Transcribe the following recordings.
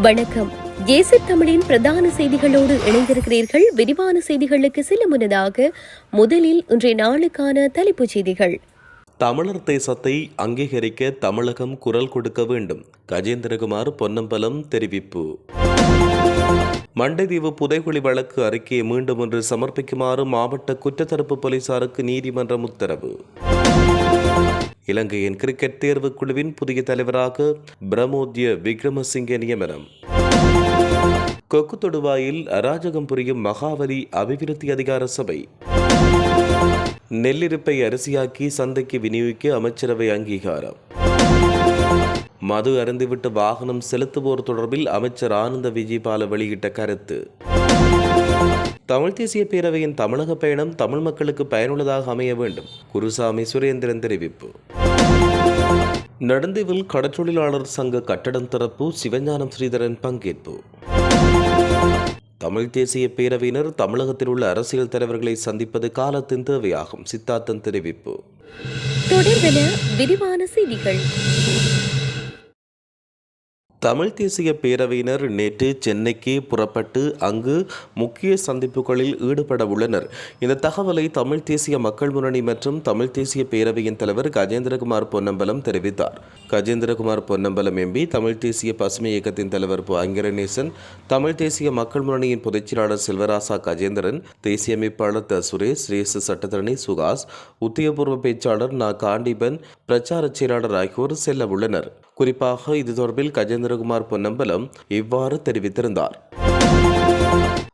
வணக்கம். ஏசி தமிழின் பிரதான செய்திகளோடு இணைந்திருக்கிறீர்கள். விரிவான செய்திகளுக்கு செல்ல முன்னதாக முதலில் இன்றைய நாளுக்கான தலைப்புச் செய்திகள். தமிழர் தேசத்தை அங்கீகரிக்க தமிழகம் குரல் கொடுக்க வேண்டும். கஜேந்திரகுமார் பொன்னம்பலம் தெரிவிப்பு. மண்டைதீவு புதைகுழி வழக்கு அறிக்கையை மீண்டும் ஒன்று சமர்ப்பிக்குமாறு மாவட்ட குற்றத்தடுப்பு போலீசாருக்கு நீதிமன்றம் உத்தரவு. இலங்கையின் கிரிக்கெட் தேர்வுக் குழுவின் புதிய தலைவராக பிரமோத்ய விக்ரமசிங்கே நியமனம். கொக்கு தொடுவாயில் அராஜகம் புரியும் மகாவலி அபிவிருத்தி அதிகார சபை. நெல்லிருப்பை அரிசியாக்கி சந்தைக்கு விநியோகிக்க அமைச்சரவை அங்கீகாரம். மது அருந்திவிட்டு வாகனம் செலுத்துவோர் தொடர்பில் அமைச்சர் ஆனந்த விஜயபால வெளியிட்ட கருத்து. தமிழ் தேசிய பேரவையின் தமிழக பயணம் தமிழ் மக்களுக்கு பயனுள்ளதாக அமைய வேண்டும். குருசாமி சுரேந்திரன் தெரிவிப்பு. நடுந்தீவில் கடற்றொழிலாளர் சங்க கட்டடம் திறப்பு சிவஞானம் ஸ்ரீதரன் பங்கேற்பு. தமிழ் தேசிய பேரவையினர் தமிழகத்தில் உள்ள அரசியல் தலைவர்களை சந்திப்பது காலத்தின் தேவையாகும் சித்தார்த்தன் தெரிவிப்பு. தொடர்பென விரிவான செய்திகள். தமிழ் தேசிய பேரவையினர் நேற்று சென்னைக்கு புறப்பட்டு அங்கு முக்கிய சந்திப்புகளில் ஈடுபட உள்ளனர். இந்த தகவலை தமிழ் தேசிய மக்கள் முன்னணி மற்றும் தமிழ் தேசிய பேரவையின் தலைவர் கஜேந்திரகுமார் பொன்னம்பலம் தெரிவித்தார். கஜேந்திரகுமார் பொன்னம்பலம் எம்பி தமிழ் தேசிய பசுமை இயக்கத்தின் தலைவர் பு. அங்கிரநேசன் தமிழ் தேசிய மக்கள் முன்னணியின் பொதுச்செயலாளர் செல்வராசா கஜேந்திரன் தேசிய அமைப்பாளர் த. சுரேஷ் ரேசு சட்டத்தரணி சுகாஸ் உத்தியபூர்வ பேச்சாளர் நா. காண்டிபன் பிரச்சார செயலாளர் ஆகியோர் செல்ல உள்ளனர். குறிப்பாக இது தொடர்பில் கஜேந்திரகுமார் பொன்னம்பலம் இவ்வாறு தெரிவித்திருந்தார்.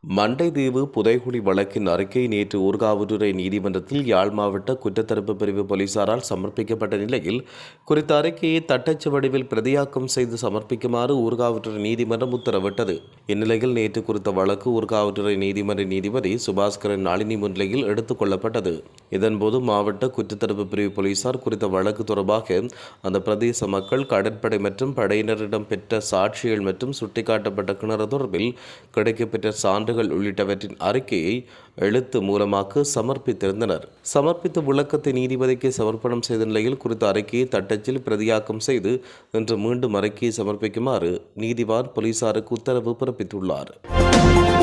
மண்டைதீவு புதைகுழி வழக்கின் அறிக்கை நேற்று ஊர்காவதுறை நீதிமன்றத்தில் யாழ் மாவட்ட குற்றத்தடுப்பு பிரிவு போலீசாரால் சமர்ப்பிக்கப்பட்ட நிலையில் குறித்த அறிக்கையை தட்டச்சு வடிவில் பிரதியாக்கம் செய்து சமர்ப்பிக்குமாறு ஊர்காவதுறை நீதிமன்றம் உத்தரவிட்டது. இந்நிலையில் நேற்று குறித்த வழக்கு ஊர்காவதுறை நீதிமன்ற நீதிபதி சுபாஸ்கரன் நாளினி முன்னிலையில் எடுத்துக் கொள்ளப்பட்டது. இதன்போது மாவட்ட குற்றத்தடுப்பு பிரிவு போலீசார் குறித்த வழக்கு தொடர்பாக அந்த பிரதேச மக்கள் கடற்படை மற்றும் படையினரிடம் பெற்ற சாட்சிகள் மற்றும் சுட்டிக்காட்டப்பட்ட கிணறு தொடர்பில் கிடைக்கப்பெற்ற சான்றுகள் உள்ளிட்டவற்றின் அறிக்கையை எழுத்து மூலமாக சமர்ப்பித்திருந்தனர். சமர்ப்பித்த விளக்கத்தை நீதிபதிக்கு சமர்ப்பணம் செய்த நிலையில் குறித்த அறிக்கையை தட்டச்சில் பிரதியாக்கம் செய்து இன்று மீண்டும் அறிக்கையை சமர்ப்பிக்குமாறு நீதிவான் போலீசாருக்கு உத்தரவு பிறப்பித்துள்ளார்.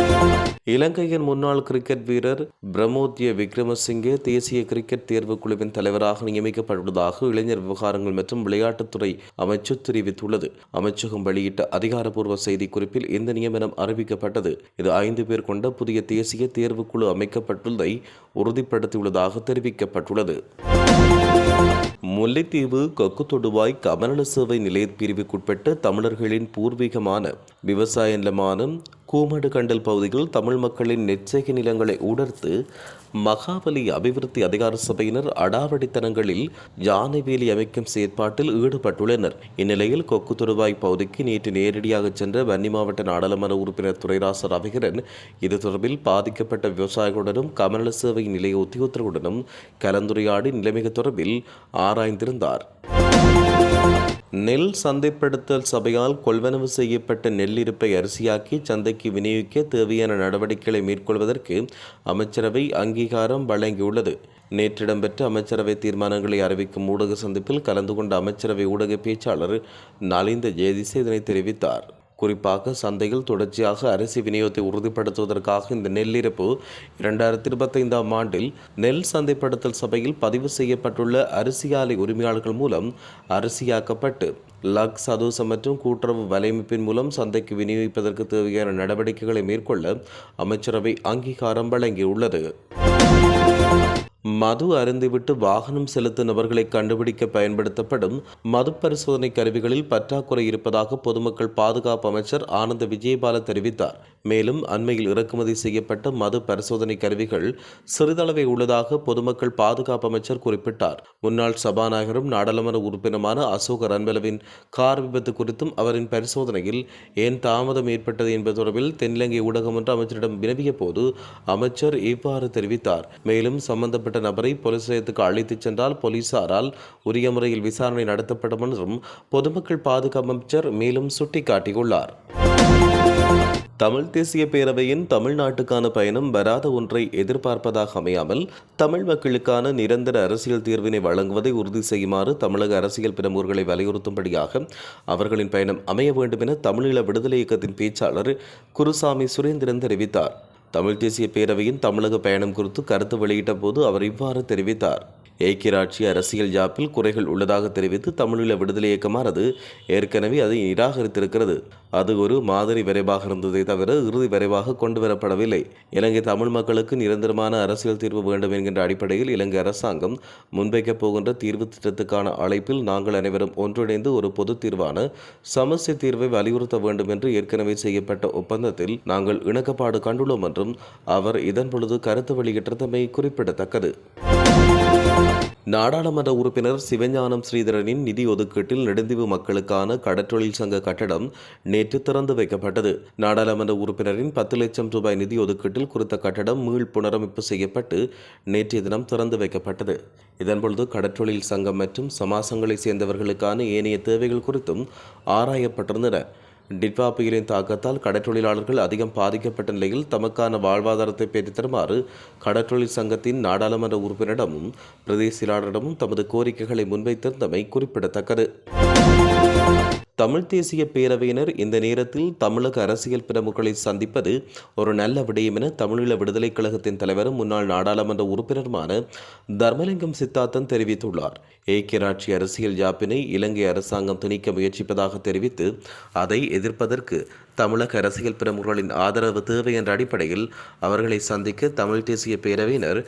இலங்கையின் முன்னாள் கிரிக்கெட் வீரர் பிரமோத்ய விக்ரமசிங்கே தேசிய கிரிக்கெட் தேர்வுக் குழுவின் தலைவராக நியமிக்கப்பட்டுள்ளதாக இளைஞர் விவகாரங்கள் மற்றும் விளையாட்டுத்துறை அமைச்சு தெரிவித்துள்ளது. அமைச்சகம் வெளியிட்ட அதிகாரப்பூர்வ செய்திக்குறிப்பில் இந்த நியமனம் அறிவிக்கப்பட்டது. இது ஐந்து பேர் கொண்ட புதிய தேசிய தேர்வுக்குழு அமைக்கப்பட்டுள்ளதை உறுதிப்படுத்தியுள்ளதாக தெரிவிக்கப்பட்டுள்ளது. முல்லைத்தீவு கொக்கு தொடுவாய் கமநல சேவை நிலைய பிரிவுக்குட்பட்ட தமிழர்களின் பூர்வீகமான விவசாய நிலமான கூமடு கண்டல் பகுதியில் தமிழ் மக்களின் நிச்சய நிலங்களை உடர்த்து மகாபலி அபிவிருத்தி அதிகார சபையினர் அடாவடித்தனங்களில் யானை வேலி அமைக்கும் செயற்பாட்டில் ஈடுபட்டுள்ளனர். இந்நிலையில் கொக்கு தொடுவாய் பகுதிக்கு நேற்று நேரடியாக சென்ற வன்னி மாவட்ட நாடாளுமன்ற உறுப்பினர் துரைராச ரவிகரன் இது தொடர்பில் பாதிக்கப்பட்ட விவசாயிகளுடனும் கமநல சேவை நிலைய உத்தியோகத்தருடனும் கலந்துரையாடி நிலைமைகள் தொடர்பில் ஆராய்ந்திருந்தார். நெல் சந்தைப்படுத்தல் சபையால் கொள்வனவு செய்யப்பட்ட நெல் இருப்பை அரிசியாக்கி சந்தைக்கு விநியோகிக்க தேவையான நடவடிக்கைகளை மேற்கொள்வதற்கு அமைச்சரவை அங்கீகாரம் வழங்கியுள்ளது. நேற்று இடம்பெற்ற அமைச்சரவை தீர்மானங்களை அறிவிக்கும் ஊடக சந்திப்பில் கலந்து கொண்ட அமைச்சரவை ஊடக பேச்சாளர் நலிந்த ஜெயதிச இதனை தெரிவித்தார். குறிப்பாக சந்தையில் தொடர்ச்சியாக அரிசி விநியோகத்தை உறுதிப்படுத்துவதற்காக இந்த நெல்லிருப்பு இரண்டாயிரத்தி இருபத்தைந்தாம் ஆண்டில் நெல் சந்தைப்படுத்தல் சபையில் பதிவு செய்யப்பட்டுள்ள அரிசி ஆலை உரிமையாளர்கள் மூலம் அரிசியாக்கப்பட்டு லக் சதோசம் மற்றும் கூட்டுறவு வலையமைப்பின் மூலம் சந்தைக்கு விநியோகிப்பதற்கு தேவையான நடவடிக்கைகளை மேற்கொள்ள அமைச்சரவை அங்கீகாரம் வழங்கியுள்ளது. மது அருந்திவிட்டு வாகனம் செலுத்தும் நபர்களை கண்டுபிடிக்க பயன்படுத்தப்படும் மது பரிசோதனை கருவிகளில் பற்றாக்குறை இருப்பதாக பொதுமக்கள் பாதுகாப்பு அமைச்சர் ஆனந்த விஜயபால தெரிவித்தார். மேலும் அண்மையில் இறக்குமதி செய்யப்பட்ட மது பரிசோதனை கருவிகள் சிறிதளவே உள்ளதாக பொதுமக்கள் பாதுகாப்பு அமைச்சர் குறிப்பிட்டார். முன்னாள் சபாநாயகரும் நாடாளுமன்ற உறுப்பினருமான அசோக ரன்வலவின் கார் விபத்து குறித்தும் அவரின் பரிசோதனையில் ஏன் தாமதம் ஏற்பட்டது என்பது தொடர்பில் தென்னிலங்கை ஊடகம் ஒன்று அமைச்சரிடம் வினவிய போது அமைச்சர் இவ்வாறு தெரிவித்தார். மேலும் சம்பந்தப்பட்ட நபரை போலீஸ் நிலையத்துக்கு அழைத்துச் சென்றால் போலீசாரால் உரிய முறையில் விசாரணை நடத்தப்படும் என்றும் பொதுமக்கள் பாதுகாப்பு அமைச்சர் மேலும் சுட்டிக்காட்டியுள்ளார். தமிழ் தேசிய பேரவையின் தமிழ்நாட்டுக்கான பயணம் வராத ஒன்றை எதிர்பார்ப்பதாக அமையாமல் தமிழ் மக்களுக்கான நிரந்தர அரசியல் தீர்வினை வழங்குவதை உறுதி செய்யுமாறு தமிழக அரசியல் பிரமுகர்களை வலியுறுத்தும்படியாக அவர்களின் பயணம் அமைய வேண்டும் என தமிழீழ விடுதலை இயக்கத்தின் பேச்சாளர் குருசாமி சுரேந்திரன் தெரிவித்தார். தமிழ் தேசிய பேரவையின் தமிழக பயணம் குறித்து கருத்து வெளியிட்ட போது அவர் இவ்வாறு தெரிவித்தார். ஏக்கியராட்சி அரசியல் ஜாப்பில் குறைகள் உள்ளதாக தெரிவித்து தமிழீழ விடுதலை இயக்கமானது ஏற்கனவே அதை நிராகரித்திருக்கிறது. அது ஒரு மாதிரி விரைவாக இருந்ததை தவிர இறுதி விரைவாக கொண்டு வரப்படவில்லை. இலங்கை தமிழ் மக்களுக்கு நிரந்தரமான அரசியல் தீர்வு வேண்டும் என்கின்ற அடிப்படையில் இலங்கை அரசாங்கம் முன்வைக்கப் போகின்ற தீர்வு திட்டத்துக்கான அழைப்பில் நாங்கள் அனைவரும் ஒன்றிணைந்து ஒரு பொது தீர்வான சமஸ்ய தீர்வை வலியுறுத்த வேண்டும் என்று ஏற்கனவே செய்யப்பட்ட ஒப்பந்தத்தில் நாங்கள் இணக்கப்பாடு கண்டுள்ளோம் என்றும் அவர் இதன் பொழுது கருத்து வெளியிட்டிருந்தமை குறிப்பிடத்தக்கது. நாடாளுமன்ற உறுப்பினர் சிவஞானம் ஸ்ரீதரனின் நிதி ஒதுக்கீட்டில் நெடுந்தீவு மக்களுக்கான கடற்றொழில் சங்க கட்டடம் நேற்று திறந்து வைக்கப்பட்டது. நாடாளுமன்ற உறுப்பினரின் பத்து லட்சம் ரூபாய் நிதி ஒதுக்கீட்டில் குறித்த கட்டடம் மீள் புனரமைப்பு செய்யப்பட்டு நேற்றைய தினம் திறந்து வைக்கப்பட்டது. இதன்பொழுது கடற்றொழில் சங்கம் மற்றும் சமாசங்களைச் சேர்ந்தவர்களுக்கான ஏனைய தேவைகள் குறித்தும் ஆராயப்பட்டிருந்தன. டிட்வா புயலின் தாக்கத்தால் கடற்றொழிலாளர்கள் அதிகம் பாதிக்கப்பட்ட நிலையில் தமக்கான வாழ்வாதாரத்தை பெற்றுத் தருமாறு கடற்றொழில் சங்கத்தின் நாடாளுமன்ற உறுப்பினரிடமும் பிரதேசியலாளரிடமும் தமது கோரிக்கைகளை முன்வைத்திருந்தமை குறிப்பிடத்தக்கது. தமிழ் தேசிய பேரவையினர் இந்த நேரத்தில் தமிழக அரசியல் பிரமுகளை சந்திப்பது ஒரு நல்ல விடயம் என தமிழீழ விடுதலைக் கழகத்தின் தலைவரும் முன்னாள் நாடாளுமன்ற உறுப்பினருமான தர்மலிங்கம் சித்தார்த்தன் தெரிவித்துள்ளார். ஏக்கியராட்சி அரசியல் ஜாப்பினை இலங்கை அரசாங்கம் திணிக்க முயற்சிப்பதாக தெரிவித்து அதை எதிர்ப்பதற்கு தமிழக அரசியல் பிரமுகர்களின் ஆதரவு தேவை என்ற அடிப்படையில் அவர்களை சந்திக்க தமிழ் தேசிய பேரவையினர்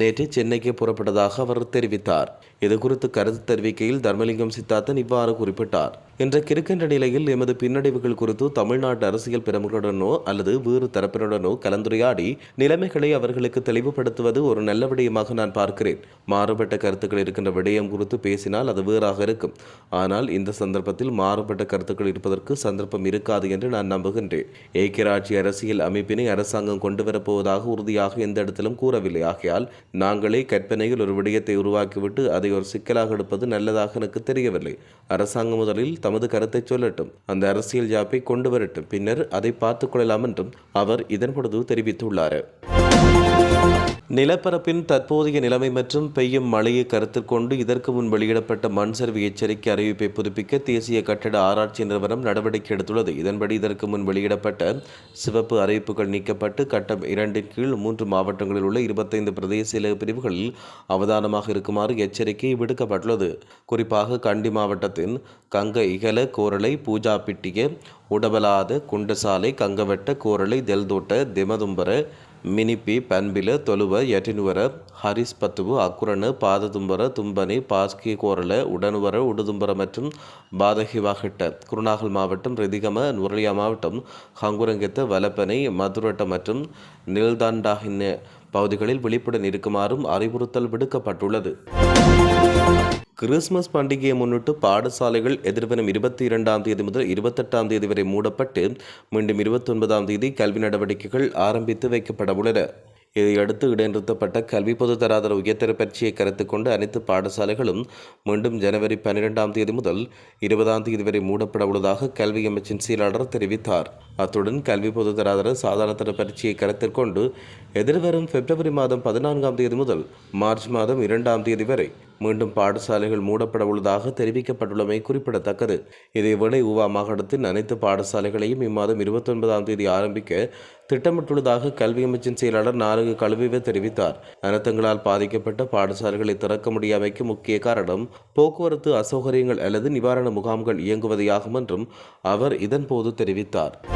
நேற்று சென்னைக்கு புறப்பட்டதாக அவர் தெரிவித்தார். இதுகுறித்து கருத்து தெரிவிக்கையில் தர்மலிங்கம் சித்தார்த்தன் இவ்வாறு குறிப்பிட்டார். இன்றைக்கு இருக்கின்ற நிலையில் எமது பின்னடைவுகள் குறித்து தமிழ்நாட்டு அரசியல் பிரமுகருடனோ அல்லது வேறு தரப்பினருடனோ கலந்துரையாடி நிலைமைகளை அவர்களுக்கு தெளிவுபடுத்துவது ஒரு நல்ல விடயமாக நான் பார்க்கிறேன். மாறுபட்ட கருத்துக்கள் இருக்கின்ற விடயம் குறித்து பேசினால் அது வேறாக இருக்கும். ஆனால் இந்த சந்தர்ப்பத்தில் மாறுபட்ட கருத்துக்கள் இருப்பதற்கு சந்தர்ப்பம் இருக்காது என்று நான் நம்புகின்றேன். ஏக்கியராட்சி அரசியல் அமைப்பினை அரசாங்கம் கொண்டு வரப்போவதாக உறுதியாக எந்த இடத்திலும் கூறவில்லை. ஆகையால் நாங்களே கற்பனையில் ஒரு விடயத்தை உருவாக்கிவிட்டு அதை ஒரு சிக்கலாக எடுப்பது நல்லதாக எனக்கு தெரியவில்லை. அரசாங்கம் முதலில் தமது கருத்தை சொல்லட்டும் அந்த அரசியல் ஜாப்பை கொண்டு வரட்டும். பின்னர் அதை பார்த்துக் கொள்ளலாம் என்றும் அவர் இதன் பொழுது தெரிவித்துள்ளார். நிலப்பரப்பின் தற்போதைய நிலைமை மற்றும் பெய்யும் மழையை கருத்தில் கொண்டு இதற்கு முன் வெளியிடப்பட்ட மண் சரிவு எச்சரிக்கை அறிவிப்பை புதுப்பிக்க தேசிய கட்டட ஆராய்ச்சி நிறுவனம் நடவடிக்கை எடுத்துள்ளது. இதன்படி இதற்கு முன் வெளியிடப்பட்ட சிவப்பு அறிவிப்புகள் நீக்கப்பட்டு கட்டம் இரண்டின் கீழ் மூன்று மாவட்டங்களில் உள்ள இருபத்தைந்து பிரதேச பிரிவுகளில் அவதானமாக இருக்குமாறு எச்சரிக்கை விடுக்கப்பட்டுள்ளது. குறிப்பாக கண்டி மாவட்டத்தின் கங்க இகல கோரளை பூஜாப்பிட்டிய உடபலாத குண்டசாலை கங்கவெட்ட கோரளை தெல்தோட்ட திமதும்பர மினிப்பி பண்பில தொலுவ ಯಟಿನುವರ ஹரிஸ்பத்துவு அக்குரணு பாததும்பர தும்பனி பாஸ்கி கோரல உடனுவர உடுதும்பர மற்றும் பாதகிவாகிட்ட குருநாகல் மாவட்டம் ரிதிகம நுரலியா மாவட்டம் ஹங்குரங்கெத்த வலப்பனை மதுரட்ட மற்றும் நில்தாண்டாகின பகுதிகளில் விழிப்புடன் இருக்குமாறும் அறிவுறுத்தல் விடுக்கப்பட்டுள்ளது கிறிஸ்துமஸ் பண்டிகையை முன்னிட்டு பாடசாலைகள் எதிர்வரும் இருபத்தி இரண்டாம் தேதி முதல் இருபத்தெட்டாம் தேதி வரை மூடப்பட்டு மீண்டும் இருபத்தொன்பதாம் தேதி கல்வி நடவடிக்கைகள் ஆரம்பித்து வைக்கப்பட உள்ளன. இதையடுத்து இடைநிறுத்தப்பட்ட கல்வி பொதுத்தராதர உயர்தர பயிற்சியை கருத்து கொண்டு அனைத்து பாடசாலைகளும் மீண்டும் ஜனவரி பன்னிரெண்டாம் தேதி முதல் இருபதாம் தேதி வரை மூடப்பட உள்ளதாக கல்வி அமைச்சின் செயலாளர் தெரிவித்தார். அத்துடன் கல்வி பொது தராதர சாதாரணதர பயிற்சியை கருத்தில் கொண்டு எதிர்வரும் பிப்ரவரி மாதம் பதினான்காம் தேதி முதல் மார்ச் மாதம் இரண்டாம் தேதி வரை மீண்டும் பாடசாலைகள் மூடப்பட உள்ளதாக தெரிவிக்கப்பட்டுள்ளமை குறிப்பிடத்தக்கது. இதேவேளை உவா மாகாணத்தின் அனைத்து பாடசாலைகளையும் இம்மாதம் இருபத்தொன்பதாம் தேதி ஆரம்பிக்க திட்டமிட்டுள்ளதாக கல்வி அமைச்சின் செயலாளர் நாரகு கழுவிவே தெரிவித்தார். அனர்த்தங்களால் பாதிக்கப்பட்ட பாடசாலைகளை திறக்க முடியாமைக்கு முக்கிய காரணம் போக்குவரத்து அசௌகரியங்கள் அல்லது நிவாரண முகாம்கள் இயங்குவதையாகும் என்றும் அவர் இதன்போது தெரிவித்தார்.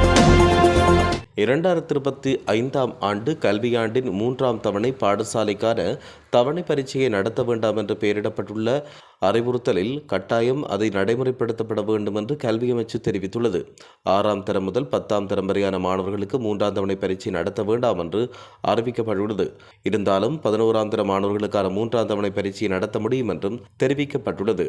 இரண்டாயிரத்தி இருபத்தி ஐந்தாம் ஆண்டு கல்வியாண்டின் மூன்றாம் தவணை பாடசாலைக்கான தவணை பரீட்சையை நடத்த வேண்டாம் என்று பெயரிடப்பட்டுள்ள அறிவுறுத்தலில் கட்டாயம் அதை நடைமுறைப்படுத்தப்பட வேண்டும் என்று கல்வி அமைச்சு தெரிவித்துள்ளது. ஆறாம் தரம் முதல் பத்தாம் தரம் வரையான மாணவர்களுக்கு மூன்றாம் தவணை பரீட்சை நடத்த வேண்டாம் என்று அறிவிக்கப்பட்டுள்ளது. இருந்தாலும் பதினோராம் தர மாணவர்களுக்கான மூன்றாம் தவணை பரீட்சையை நடத்த முடியும் என்றும் தெரிவிக்கப்பட்டுள்ளது.